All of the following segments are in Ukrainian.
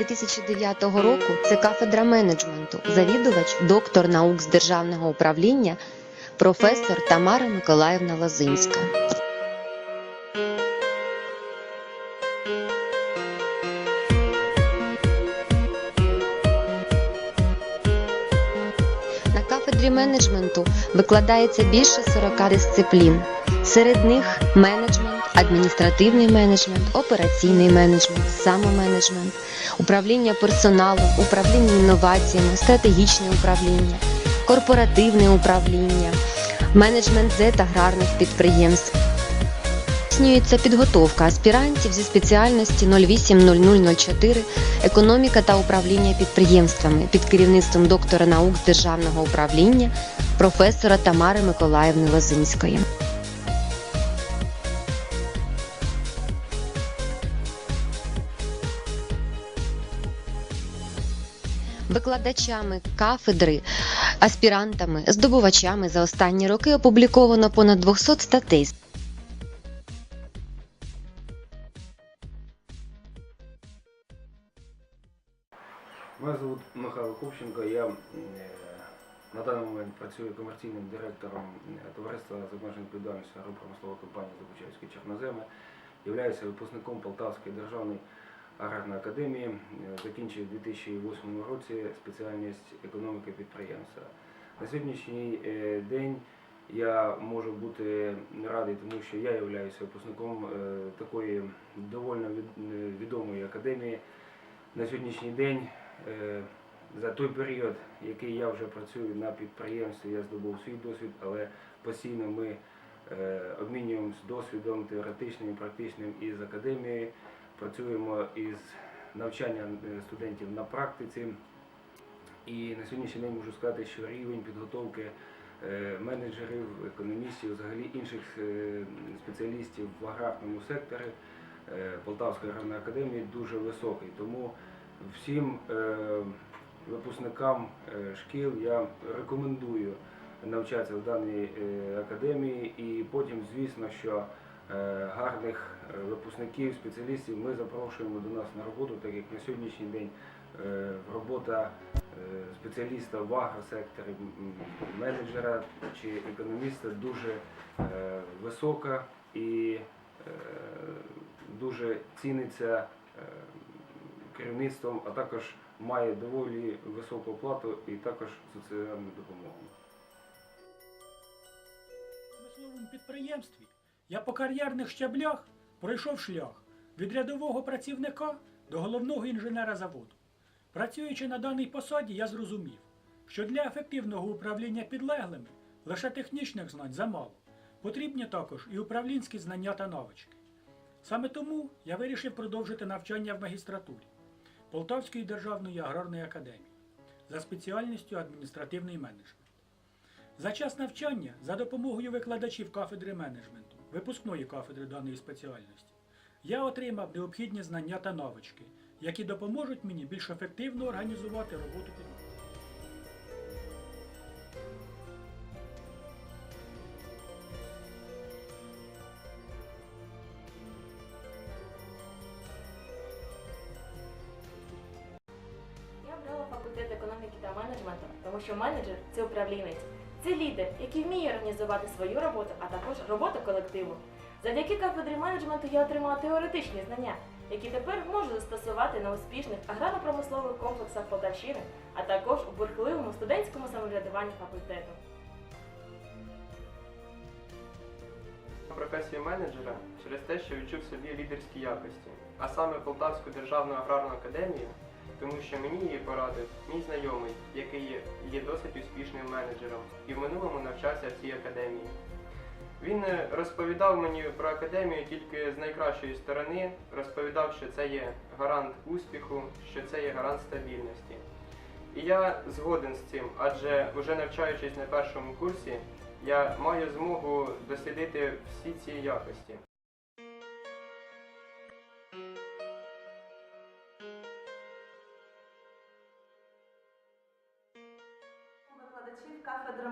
травня 2009 року це кафедра менеджменту, завідувач, доктор наук з державного управління, професор Тамара Миколаївна Лозинська. На кафедрі менеджменту викладається більше 40 дисциплін. Серед них менеджмент, адміністративний менеджмент, операційний менеджмент, самоменеджмент, управління персоналом, управління інноваціями, стратегічне управління, корпоративне управління, менеджмент ЗЕ та аграрних підприємств. Здійснюється підготовка аспірантів зі спеціальності 080004 економіка та управління підприємствами під керівництвом доктора наук державного управління професора Тамари Миколаївни Лозинської. Викладачами кафедри, аспірантами, здобувачами за останні роки опубліковано понад 200 статей. Мене звуть Михайло Купченко. Я е, на даний момент працюю комерційним директором товариства з обмеженою відповідальністю агропромислової компанії Забучевські Чорноземи. Являюся випускником Полтавської державної аграрної академії. Е, Закінчив у 2008 році спеціальність економіки підприємства. На сьогоднішній е, день я можу бути радий, тому що я являюся випускником е, такої доволі відомої академії. На сьогоднішній день За той період, який я вже працюю на підприємстві, я здобув свій досвід, але постійно ми обмінюємося досвідом теоретичним практичним із академією, працюємо із навчанням е, студентів на практиці. І на сьогоднішній день можу сказати, що рівень підготовки е, менеджерів, економістів, взагалі інших е, спеціалістів в аграрному секторі Полтавської аграрної академії дуже високий. Тому всім випускникам шкіл я рекомендую навчатися в даній академії і потім, звісно, що гарних випускників, спеціалістів ми запрошуємо до нас на роботу, так як на сьогоднішній день е, робота е, спеціаліста в агросекторі, менеджера чи економіста дуже е, висока і е, дуже ціниться е, керівництвом, а також має доволі високу оплату і також соціальну допомогу. промисловому підприємстві я по кар'єрних щаблях пройшов шлях від рядового працівника до головного інженера заводу. Працюючи на даній посаді, я зрозумів, що для ефективного управління підлеглими лише технічних знань замало. Потрібні також і управлінські знання та навички. Саме тому я вирішив продовжити навчання в магістратурі Полтавської державної аграрної академії за спеціальністю адміністративний менеджмент. За час навчання за допомогою викладачів кафедри менеджменту, випускної кафедри даної спеціальності, я отримав необхідні знання та навички, які допоможуть мені більш ефективно організувати роботу під Я обрала факультет економіки та менеджменту, тому що менеджер це управлінець, це лідер, який вміє організувати свою роботу, а також роботу колективу. Завдяки кафедрі менеджменту я отримала теоретичні знання, які тепер можу застосувати на успішних аграрно-промислових комплексах Полтавщини, а також у бурхливому студентському самоврядуванні факультету. професію менеджера через те, що відчув собі лідерські якості, а саме Полтавську державну аграрну академію, тому що мені її порадив мій знайомий, який є, досить успішним менеджером і в минулому навчався в цій академії. Він е, розповідав мені про академію тільки з найкращої сторони, розповідав, що це є гарант успіху, що це є гарант стабільності. І я згоден з цим, адже вже навчаючись на першому курсі, я маю змогу дослідити всі ці якості. Кафедри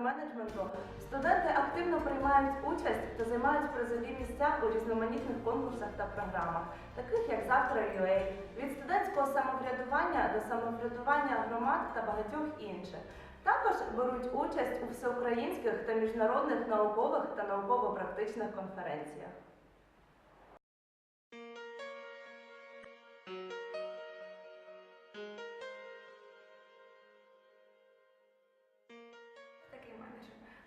студенти активно приймають участь та займають призові місця у різноманітних конкурсах та програмах, таких як завтра UA, від студентського самоврядування до самоврядування громад та багатьох інших. Також беруть участь у всеукраїнських та міжнародних наукових та науково-практичних конференціях.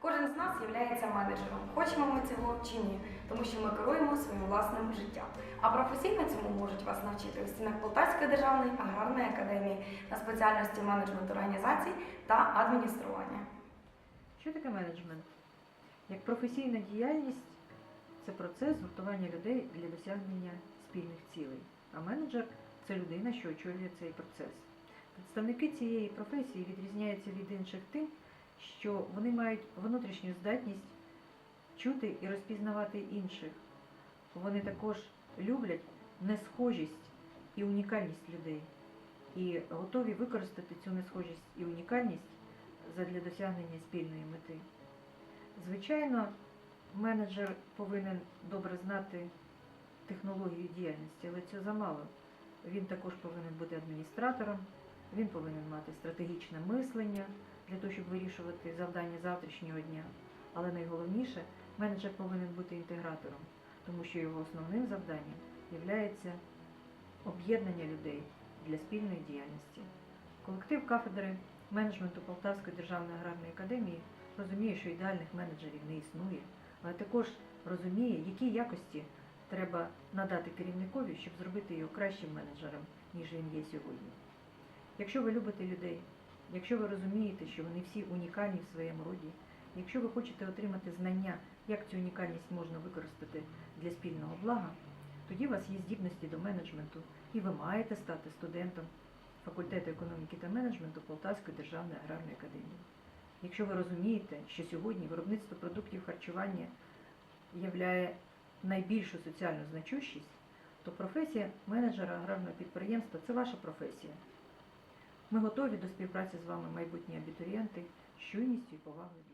Кожен з нас є менеджером. Хочемо ми цього чи ні, тому що ми керуємо своїм власним життям. А професійно цьому можуть вас навчити у стінах Полтавської державної аграрної академії на спеціальності менеджмент організацій та адміністрування. Що таке менеджмент? Як професійна діяльність це процес гуртування людей для досягнення спільних цілей. А менеджер це людина, що очолює цей процес. Представники цієї професії відрізняються від інших тим, що вони мають внутрішню здатність чути і розпізнавати інших. Вони також люблять несхожість і унікальність людей і готові використати цю несхожість і унікальність задля досягнення спільної мети. Звичайно, менеджер повинен добре знати технологію діяльності, але цього замало. Він також повинен бути адміністратором, він повинен мати стратегічне мислення для того, щоб вирішувати завдання завтрашнього дня. Але найголовніше, менеджер повинен бути інтегратором, тому що його основним завданням є об'єднання людей для спільної діяльності. Колектив кафедри менеджменту Полтавської державної аграрної академії розуміє, що ідеальних менеджерів не існує, але також розуміє, які якості треба надати керівникові, щоб зробити його кращим менеджером, ніж він є сьогодні. Якщо ви любите людей, якщо ви розумієте, що вони всі унікальні в своєму роді, якщо ви хочете отримати знання, як цю унікальність можна використати для спільного блага, тоді у вас є здібності до менеджменту, і ви маєте стати студентом факультету економіки та менеджменту Полтавської державної аграрної академії. Якщо ви розумієте, що сьогодні виробництво продуктів харчування являє найбільшу соціальну значущість, то професія менеджера аграрного підприємства це ваша професія. Ми готові до співпраці з вами, майбутні абітурієнти, щойністю і повагою.